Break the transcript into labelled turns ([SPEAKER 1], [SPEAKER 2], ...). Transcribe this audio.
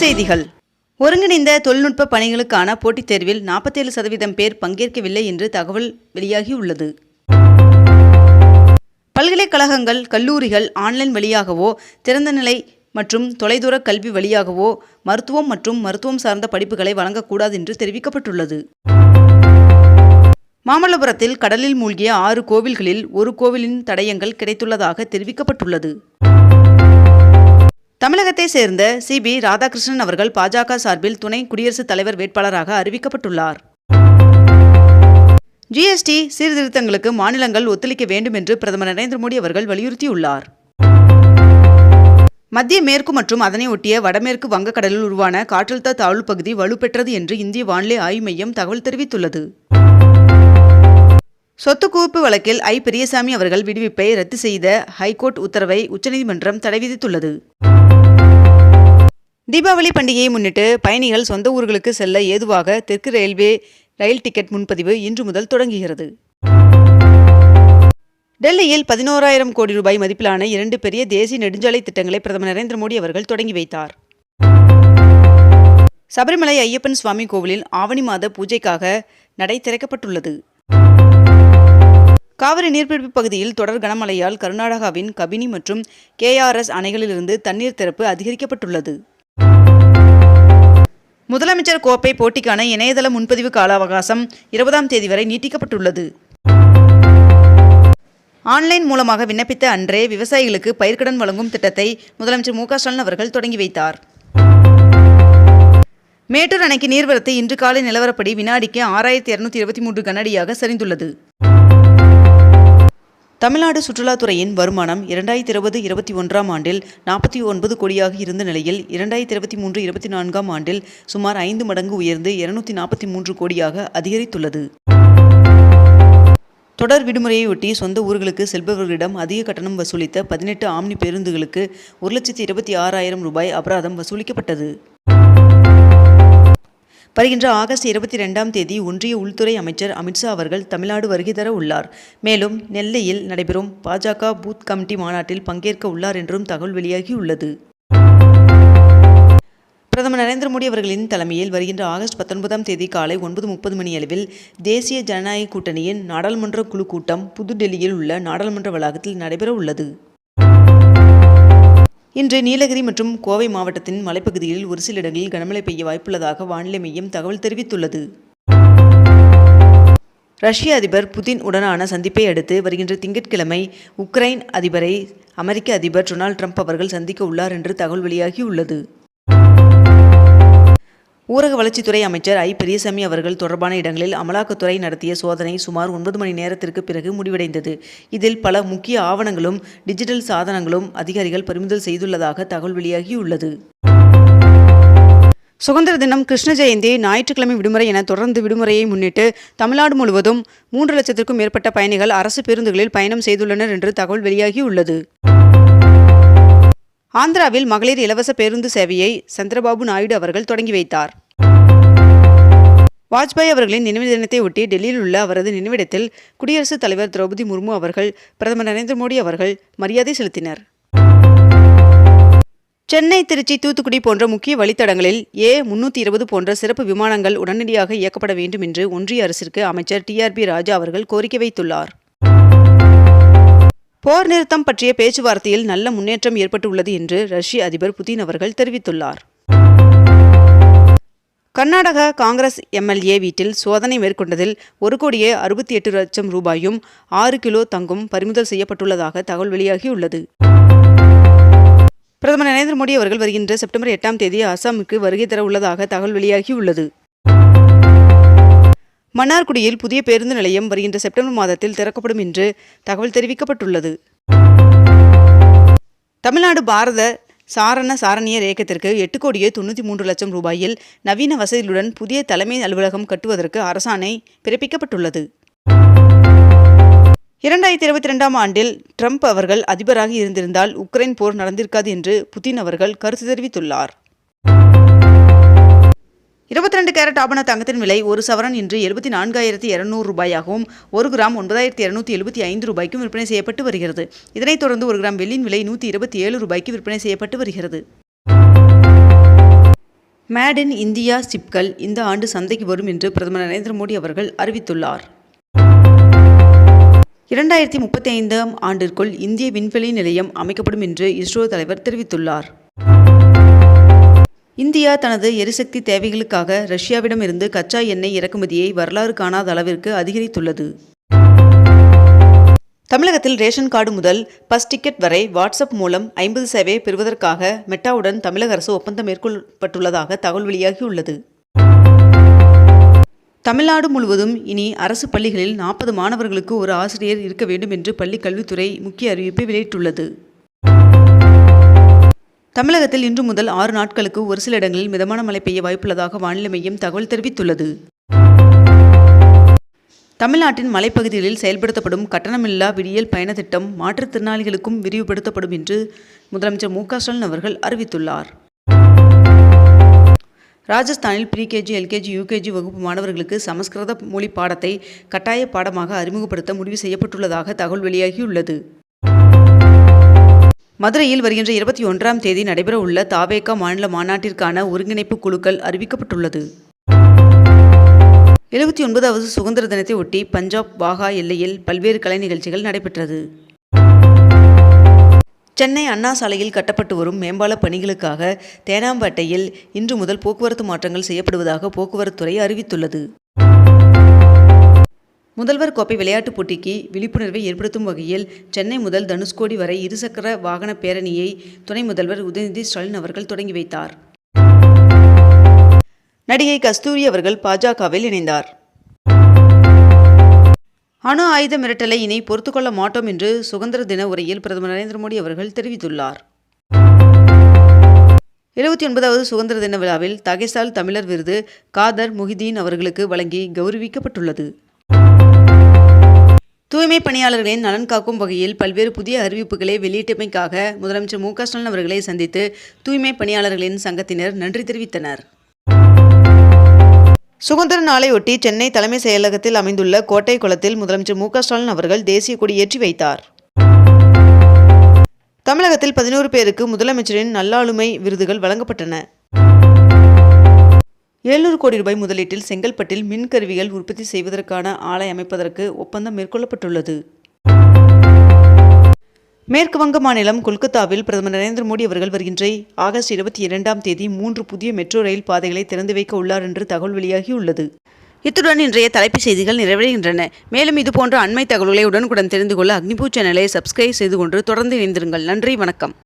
[SPEAKER 1] செய்திகள். ஒருங்கிணைந்த தொழில்நுட்ப பணிகளுக்கான போட்டித் தேர்வில் நாற்பத்தேழு சதவீதம் பேர் பங்கேற்கவில்லை என்று தகவல் வெளியாகியுள்ளது. பல்கலைக்கழகங்கள் கல்லூரிகள் ஆன்லைன் வழியாகவோ திறந்தநிலை மற்றும் தொலைதூர கல்வி வழியாகவோ மருத்துவம் மற்றும் மருத்துவம் சார்ந்த படிப்புகளை வழங்கக்கூடாது என்று தெரிவிக்கப்பட்டுள்ளது. மாமல்லபுரத்தில் கடலில் மூழ்கிய ஆறு கோவில்களில் ஒரு கோவிலின் தடயங்கள் கிடைத்துள்ளதாக தெரிவிக்கப்பட்டுள்ளது. தமிழகத்தை சேர்ந்த சிபி ராதாகிருஷ்ணன் அவர்கள் பாஜக சார்பில் துணை குடியரசுத் தலைவர் வேட்பாளராக அறிவிக்கப்பட்டுள்ளார். ஜிஎஸ்டி சீர்திருத்தங்களுக்கு மாநிலங்கள் ஒத்துழைக்க வேண்டும் என்று பிரதமர் நரேந்திர மோடி அவர்கள் வலியுறுத்தியுள்ளார். மத்திய மேற்கு மற்றும் அதனை ஒட்டிய வடமேற்கு வங்கக்கடலில் உருவான காற்றழுத்த தாழ்வு பகுதி வலுப்பெற்றது என்று இந்திய வானிலை ஆய்வு மையம் தகவல் தெரிவித்துள்ளது. சொத்து குவிப்பு வழக்கில் ஐ. பெரியசாமி அவர்கள் விடுவிப்பை ரத்து செய்த ஹைகோர்ட் உத்தரவை உச்சநீதிமன்றம் தடை விதித்துள்ளது. தீபாவளி பண்டிகையை முன்னிட்டு பயணிகள் சொந்த ஊர்களுக்கு செல்ல ஏதுவாக தெற்கு ரயில்வே ரயில் டிக்கெட் முன்பதிவு இன்று முதல் தொடங்குகிறது. டெல்லியில் பதினோராயிரம் கோடி ரூபாய் மதிப்பிலான இரண்டு பெரிய தேசிய நெடுஞ்சாலை திட்டங்களை பிரதமர் நரேந்திர மோடி அவர்கள் தொடங்கி வைத்தார். சபரிமலை ஐயப்பன் சுவாமி கோவிலில் ஆவணி மாத பூஜைக்காக நடை திறக்கப்பட்டுள்ளது. காவிரி நீர்பிடிப்பு பகுதியில் தொடர் கனமழையால் கர்நாடகாவின் கபினி மற்றும் கேஆர்எஸ் அணைகளிலிருந்து தண்ணீர் திறப்பு அதிகரிக்கப்பட்டுள்ளது. முதலமைச்சர் கோப்பை போட்டிக்கான இணையதள முன்பதிவு கால அவகாசம் இருபதாம் தேதி வரை நீட்டிக்கப்பட்டுள்ளது. ஆன்லைன் மூலமாக விண்ணப்பித்த அன்றே விவசாயிகளுக்கு பயிர்க்கடன் வழங்கும் திட்டத்தை முதலமைச்சர் மு ஸ்டாலின் அவர்கள் தொடங்கி வைத்தார். மேட்டூர் அணைக்கு நீர்வரத்து இன்று காலை நிலவரப்படி வினாடிக்கு ஆறாயிரத்தி இருநூத்தி இருபத்தி மூன்று கனஅடியாக சரிந்துள்ளது. தமிழ்நாடு சுற்றுலாத்துறையின் வருமானம் இரண்டாயிரத்தி இருபது இருபத்தி ஒன்றாம் ஆண்டில் நாற்பத்தி ஒன்பது கோடியாக இருந்த நிலையில் இரண்டாயிரத்தி இருபத்தி மூன்று இருபத்தி நான்காம் ஆண்டில் சுமார் ஐந்து மடங்கு உயர்ந்து இருநூத்தி நாற்பத்தி மூன்று கோடியாக அதிகரித்துள்ளது. தொடர் விடுமுறையொட்டி சொந்த ஊர்களுக்கு செல்பவர்களிடம் அதிக கட்டணம் வசூலித்த பதினெட்டு ஆம்னி பேருந்துகளுக்கு ஒரு லட்சத்தி இருபத்தி ஆறாயிரம் ரூபாய் அபராதம் வசூலிக்கப்பட்டது. வருகின்ற ஆகஸ்ட் இருபத்தி ரெண்டாம் தேதி ஒன்றிய உள்துறை அமைச்சர் அமித்ஷா அவர்கள் தமிழ்நாடு வருகை தர உள்ளார். மேலும் நெல்லையில் நடைபெறும் பாஜக பூத் கமிட்டி மாநாட்டில் பங்கேற்க உள்ளார் என்றும் தகவல் வெளியாகியுள்ளது. பிரதமர் நரேந்திர மோடி அவர்களின் தலைமையில் வருகின்ற ஆகஸ்ட் பத்தொன்பதாம் தேதி காலை ஒன்பது முப்பது மணி அளவில் தேசிய ஜனநாயக கூட்டணியின் நாடாளுமன்ற குழு கூட்டம் புதுடெல்லியில் உள்ள நாடாளுமன்ற வளாகத்தில் நடைபெற உள்ளது. இன்று நீலகிரி மற்றும் கோவை மாவட்டத்தின் மலைப்பகுதியில் ஒரு சில இடங்களில் கனமழை பெய்ய வாய்ப்புள்ளதாக வானிலை மையம் தகவல் தெரிவித்துள்ளது. ரஷ்ய அதிபர் புதின் உடனான சந்திப்பை அடுத்து வருகின்ற திங்கட்கிழமை உக்ரைன் அதிபரை அமெரிக்க அதிபர் டொனால்ட் ட்ரம்ப் அவர்கள் சந்திக்க உள்ளார் என்று தகவல் வெளியாகியுள்ளது. ஊரக வளர்ச்சித்துறை அமைச்சர் ஐ. பெரியசாமி அவர்கள் தொடர்பான இடங்களில் அமலாக்கத்துறை நடத்திய சோதனை சுமார் ஒன்பது மணி நேரத்திற்கு பிறகு முடிவடைந்தது. இதில் பல முக்கிய ஆவணங்களும் டிஜிட்டல் சாதனங்களும் அதிகாரிகள் பறிமுதல் செய்துள்ளதாக தகவல் வெளியாகியுள்ளது. சுதந்திர தினம் கிருஷ்ண ஜெயந்தி ஞாயிற்றுக்கிழமை விடுமுறை என தொடர்ந்து விடுமுறையை முன்னிட்டு தமிழ்நாடு முழுவதும் மூன்று லட்சத்திற்கும் மேற்பட்ட பயணிகள் அரசு பேருந்துகளில் பயணம் செய்துள்ளனர் என்று தகவல் வெளியாகியுள்ளது. ஆந்திராவில் மகளிர் இலவச பேருந்து சேவையை சந்திரபாபு நாயுடு அவர்கள் தொடங்கி வைத்தார். வாஜ்பாய் அவர்களின் நினைவு தினத்தை ஒட்டி டெல்லியில் உள்ள அவரது நினைவிடத்தில் குடியரசுத் தலைவர் திரௌபதி முர்மு அவர்கள் பிரதமர் நரேந்திர மோடி அவர்கள் மரியாதை செலுத்தினர். சென்னை திருச்சி தூத்துக்குடி போன்ற முக்கிய வழித்தடங்களில் ஏ முன்னூற்றி இருபது போன்ற சிறப்பு விமானங்கள் உடனடியாக இயக்கப்பட வேண்டும் என்று ஒன்றிய அரசிற்கு அமைச்சர் டிஆர்பி ராஜா அவர்கள் கோரிக்கை வைத்துள்ளார். போர் நிறுத்தம் பற்றிய பேச்சுவார்த்தையில் நல்ல முன்னேற்றம் ஏற்பட்டுள்ளது என்று ரஷ்ய அதிபர் புதின் அவர்கள் தெரிவித்துள்ளார். கர்நாடக காங்கிரஸ் எம்எல்ஏ வீட்டில் சோதனை மேற்கொண்டதில் ஒரு கோடியே அறுபத்தி எட்டு லட்சம் ரூபாயும் ஆறு கிலோ தங்கும் பறிமுதல் செய்யப்பட்டுள்ளதாக தகவல் வெளியாகியுள்ளது. பிரதமர் நரேந்திர மோடி அவர்கள் வருகின்ற செப்டம்பர் எட்டாம் தேதி அசாமுக்கு வருகை தர உள்ளதாக தகவல் வெளியாகியுள்ளது. மன்னார்குடியில் புதிய பேருந்து நிலையம் வருகின்ற செப்டம்பர் மாதத்தில் திறக்கப்படும் என்று தகவல் தெரிவிக்கப்பட்டுள்ளது. தமிழ்நாடு பாரத சாரண சாரணியர் இயக்கத்திற்கு எட்டு கோடியே தொண்ணூற்றி மூன்று லட்சம் ரூபாயில் நவீன வசதிகளுடன் புதிய தலைமை அலுவலகம் கட்டுவதற்கு அரசாணை பிறப்பிக்கப்பட்டுள்ளது. இரண்டாயிரத்தி இருபத்தி ரெண்டாம் ஆண்டில் ட்ரம்ப் அவர்கள் அதிபராக இருந்திருந்தால் உக்ரைன் போர் நடந்திருக்காது என்று புதின் அவர்கள் கருத்து தெரிவித்துள்ளார். இருபத்தி ரெண்டு கேரட் ஆபண தங்கத்தின் விலை ஒரு சவரன் இன்று எழுபத்தி நான்காயிரத்தி இரநூறு ரூபாயாகவும் ஒரு கிராம் ஒன்பதாயிரத்தி இருநூத்தி எழுபத்தி ஐந்து ரூபாய்க்கும் விற்பனை செய்யப்பட்டு வருகிறது. இதனைத் தொடர்ந்து ஒரு கிராம் வெள்ளியின் விலை நூற்றி இருபத்தி ஏழு ரூபாய்க்கு விற்பனை செய்யப்பட்டு வருகிறது. மேட் இன் இந்தியா சிப்கள் இந்த ஆண்டு சந்தைக்கு வரும் என்று பிரதமர் நரேந்திர மோடி அவர்கள் அறிவித்துள்ளார். இரண்டாயிரத்தி முப்பத்தி ஐந்தாம் ஆண்டிற்குள் இந்திய விண்வெளி நிலையம் அமைக்கப்படும் என்று இஸ்ரோ தலைவர் தெரிவித்துள்ளார். இந்தியா தனது எரிசக்தி தேவைகளுக்காக ரஷ்யாவிடமிருந்து கச்சா எண்ணெய் இறக்குமதியை வரலாறு காணாத அளவிற்கு அதிகரித்துள்ளது. தமிழகத்தில் ரேஷன் கார்டு முதல் பஸ் டிக்கெட் வரை வாட்ஸ்அப் மூலம் ஐம்பது சேவை பெறுவதற்காக மெட்டாவுடன் தமிழக அரசு ஒப்பந்தம் மேற்கொள்ளப்பட்டுள்ளதாக தகவல் வெளியாகியுள்ளது. தமிழ்நாடு முழுவதும் இனி அரசு பள்ளிகளில் நாற்பது மாணவர்களுக்கு ஒரு ஆசிரியர் இருக்க வேண்டும் என்று பள்ளி கல்வித்துறை முக்கிய அறிவிப்பை வெளியிட்டுள்ளது. தமிழகத்தில் இன்று முதல் ஆறு நாட்களுக்கு ஒரு சில இடங்களில் மிதமான மழை பெய்ய வாய்ப்புள்ளதாக வானிலை மையம் தகவல் தெரிவித்துள்ளது. தமிழ்நாட்டின் மலைப்பகுதிகளில் செயல்படுத்தப்படும் கட்டணமில்லா விடியல் பயண திட்டம் மாற்றுத்திறனாளிகளுக்கும் விரிவுபடுத்தப்படும் என்று முதலமைச்சர் மு க ஸ்டாலின் அவர்கள் அறிவித்துள்ளார். ராஜஸ்தானில் ப்ரீகேஜி எல்கேஜி யூகேஜி வகுப்பு மாணவர்களுக்கு சமஸ்கிருத மொழி பாடத்தை கட்டாய பாடமாக அறிமுகப்படுத்த முடிவு செய்யப்பட்டுள்ளதாக தகவல் வெளியாகியுள்ளது. மதுரையில் வருகின்ற இருபத்தி ஒன்றாம் தேதி நடைபெறவுள்ள தாவேகா மாநில மாநாட்டிற்கான ஒருங்கிணைப்பு குழுக்கள் அறிவிக்கப்பட்டுள்ளது. எழுபத்தி ஒன்பதாவது சுதந்திர தினத்தை ஒட்டி பஞ்சாப் வாகா எல்லையில் பல்வேறு கலை நிகழ்ச்சிகள் நடைபெற்றது. சென்னை அண்ணா சாலையில் கட்டப்பட்டு வரும் மேம்பால பணிகளுக்காக தேனாம்பேட்டையில் இன்று முதல் போக்குவரத்து மாற்றங்கள் செய்யப்படுவதாக போக்குவரத்துறை அறிவித்துள்ளது. முதல்வர் கோப்பை விளையாட்டுப் போட்டிக்கு விழிப்புணர்வை ஏற்படுத்தும் வகையில் சென்னை முதல் தனுஷ்கோடி வரை இருசக்கர வாகன பேரணியை துணை முதல்வர் உதயநிதி ஸ்டாலின் அவர்கள் தொடங்கி வைத்தார். நடிகை கஸ்தூரி அவர்கள் பாஜகவில் இணைந்தார். அணு ஆயுத மிரட்டலை இனி பொறுத்துக்கொள்ள மாட்டோம் என்று சுதந்திர தின உரையில் பிரதமர் நரேந்திர மோடி அவர்கள் தெரிவித்துள்ளார். எழுபத்தி ஒன்பதாவது சுதந்திர தின விழாவில் தகைசால் தமிழர் விருது காதர் முஹிதீன் அவர்களுக்கு வழங்கி கௌரவிக்கப்பட்டுள்ளது. தூய்மை பணியாளர்களின் நலன் காக்கும் வகையில் பல்வேறு புதிய அறிவிப்புகளை வெளியிட்டமைக்காக முதலமைச்சர் மு ஸ்டாலின் அவர்களை சந்தித்து தூய்மை பணியாளர்களின் சங்கத்தினர் நன்றி தெரிவித்தனர். சுதந்திர நாளையொட்டி சென்னை தலைமை செயலகத்தில் அமைந்துள்ள கோட்டை குளத்தில் முதலமைச்சர் மு ஸ்டாலின் அவர்கள் தேசிய கொடி ஏற்றி வைத்தார். தமிழகத்தில் பதினோரு பேருக்கு முதலமைச்சரின் நல்லாளுமை விருதுகள் வழங்கப்பட்டன. எழுநூறு கோடி ரூபாய் முதலீட்டில் செங்கல்பட்டில் மின்கருவிகள் உற்பத்தி செய்வதற்கான ஆலை அமைப்பதற்கு ஒப்பந்தம் மேற்கொள்ளப்பட்டுள்ளது. மேற்கு வங்க மாநிலம் கொல்கத்தாவில் பிரதமர் நரேந்திர மோடி அவர்கள் வருகின்ற ஆகஸ்ட் இருபத்தி இரண்டாம் தேதி மூன்று புதிய மெட்ரோ ரயில் பாதைகளை திறந்து வைக்க உள்ளார் என்று தகவல் வெளியாகியுள்ளது. இத்துடன் இன்றைய தலைப்புச் செய்திகள் நிறைவடைகின்றன. மேலும் இதுபோன்ற அண்மை தகவல்களை உடனுக்குடன் தெரிந்து கொள்ள அக்னிபூ சேனலை சப்ஸ்கிரைப் செய்து கொண்டு தொடர்ந்து இணைந்திருங்கள். நன்றி வணக்கம்.